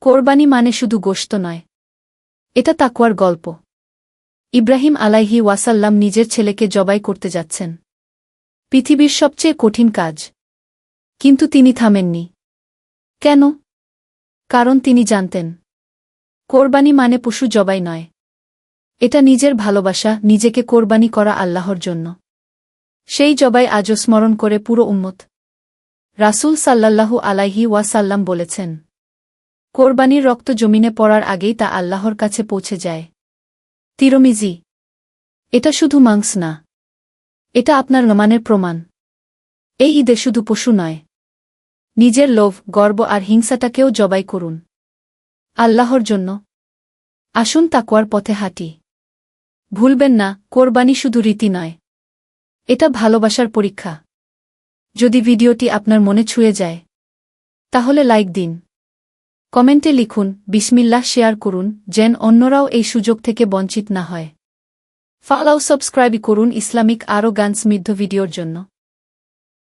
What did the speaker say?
কোরবানি মানে শুধু গোশত নয়। এটা তাকুয়ার গল্প। ইব্রাহিম আলাইহি ওয়াসাল্লাম নিজের ছেলেকে জবাই করতে যাচ্ছেন। পৃথিবীর সবচেয়ে কঠিন কাজ। কিন্তু তিনি থামেননি। কেন? কারণ তিনি জানতেন, কোরবানি মানে পশু জবাই নয়। এটা নিজের ভালোবাসা, নিজেকে কোরবানি করা আল্লাহর জন্য। সেই জবাই আজও স্মরণ করে পুরো উম্মত। রাসূল সাল্লাল্লাহু আলাইহি ওয়াসাল্লাম বলেছেন কোরবানির রক্ত জমিনে পড়ার আগেই তা আল্লাহর কাছে পৌঁছে যায়। তিরমিজি, এটা শুধু মাংস না, এটা আপনার নমানের প্রমাণ। এই ঈদে শুধু পশু নয়, নিজের লোভ, গর্ব আর হিংসাটাকেও জবাই করুন। আল্লাহর জন্য। আসুন তাকুয়ার পথে হাঁটি। ভুলবেন না, কোরবানি শুধু রীতি নয়, এটা ভালোবাসার পরীক্ষা। যদি ভিডিওটি আপনার মনে ছুঁয়ে যায়, তাহলে লাইক দিন। কমেন্টে লিখুন, বিসমিল্লাহ শেয়ার করুন, যেন অন্যরাও এই সুযোগ থেকে বঞ্চিত না হয়। ফলাও সাবস্ক্রাইব করুন ইসলামিক আরও গান সমৃদ্ধ ভিডিওর জন্য।